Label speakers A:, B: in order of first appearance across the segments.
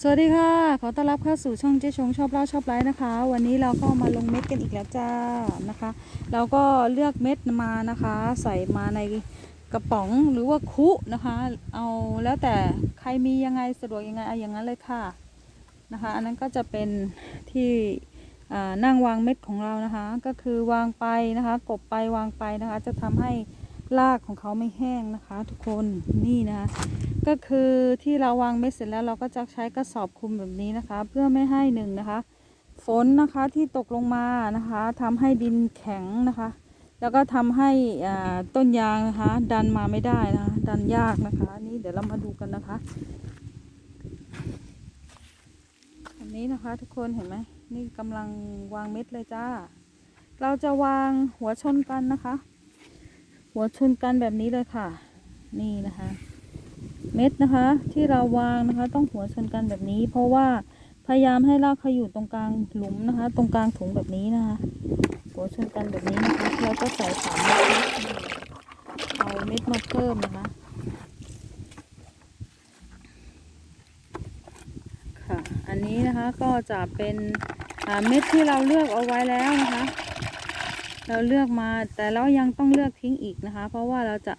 A: สวัสดีค่ะ ขอต้อนรับเข้าสู่ช่องเจ๊ชงชอบเล่าชอบไลฟ์นะคะ วันนี้เราก็มาลงเม็ดกันอีกแล้วจ้านะคะ เราก็เลือกเม็ดมานะคะ ใส่มาในกระป๋องหรือว่าคุนะคะ เอาแล้วแต่ใครมียังไงสะดวกยังไงเอาอย่างนั้นเลยค่ะนะคะ อันนั้นก็จะเป็นที่นั่งวางเม็ดของเรานะคะ ก็คือวางไปนะคะ กบไปวางไปนะคะ จะทำให้ รากของเขาไม่แห้งนะคะ ทุกคนนี่นะก็คือที่เราวางเม็ดเสร็จแล้วเราก็จะใช้กระสอบคลุมแบบนี้นะคะ เพื่อไม่ให้หนึ่งนะคะ ฝนนะคะที่ตกลงมานะคะทำให้ดินแข็งนะคะ แล้วก็ทำให้อ่าต้นยางนะคะ ดันมาไม่ได้นะคะดันยากนะคะ นี่เดี๋ยวเรามาดูกันนะคะอันนี้นะคะทุกคนเห็นไหมนี่กำลังวางเม็ดเลยจ้า เราจะวางหัวชนกันนะคะ หัวชนกันแบบนี้เลยค่ะ นี่นะคะ เม็ดนะคะ ที่เราวางนะคะ ต้องหัวชนกันแบบนี้ เพราะว่าพยายามให้รากเขาอยู่ตรงกลางหลุมนะคะ ตรงกลางถุงแบบนี้นะคะ หัวชนกันแบบนี้นะคะเราก็ใส่สามเม็ดเอาเม็ดมาเพิ่มนะคะค่ะ อันนี้นะคะก็จะเป็นอ่าเม็ดที่เราเลือกเอาไว้แล้วนะคะ เราเลือกมาแต่เรายังต้องเลือกทิ้งอีกนะคะ เพราะว่าเราจะ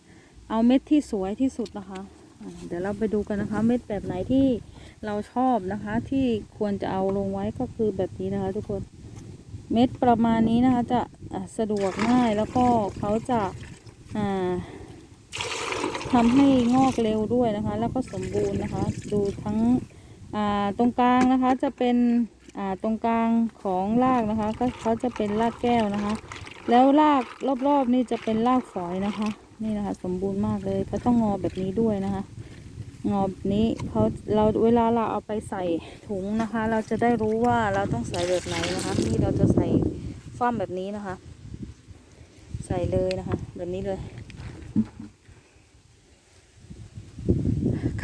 A: เอาเม็ดที่สวยที่สุดนะคะ เดี๋ยวเราไปดูกันนะคะ เม็ดแบบไหนที่เราชอบนะคะ ที่ควรจะเอาลงไว้ก็คือแบบนี้นะคะ ทุกคนเม็ดประมาณนี้นะคะ จะสะดวกง่ายแล้วก็เขาจะาทำให้งอกเร็วด้วยนะคะ แล้วก็สมบูรณ์นะคะ ดูทั้งตรงกลางนะคะจะเป็นตรงกลางของรากนะคะ ก็เขาจะเป็นรากแก้วนะคะ แล้วรากรอบๆนี่จะเป็นรากฝอยนะคะ นี่นะคะ สมบูรณ์มากเลยก็ต้องงอแบบนี้ด้วยนะคะ งอแบบนี้เขาเราเวลาเราเอาไปใส่ถุงนะคะ เราจะได้รู้ว่าเราต้องใส่แบบไหนนะคะนี่เราจะใส่ฟ้ามแบบนี้นะคะ ใส่เลยนะคะ แบบนี้เลย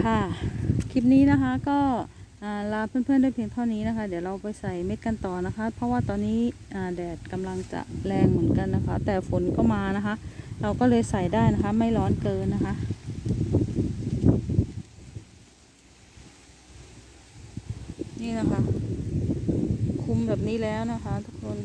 A: ค่ะ คลิปนี้นะคะก็ ลาเพื่อนๆด้วยเพียงเท่านี้นะคะ เดี๋ยวเราไปใส่เม็ดกันต่อนะคะ เพราะว่าตอนนี้แดดกำลังจะแรงเหมือนกันนะคะ แต่ฝนก็มานะคะ เราก็เลยใส่ได้นะคะ ไม่ร้อนเกินนะคะนี่นะคะ คุมแบบนี้แล้วนะคะ ทุกคน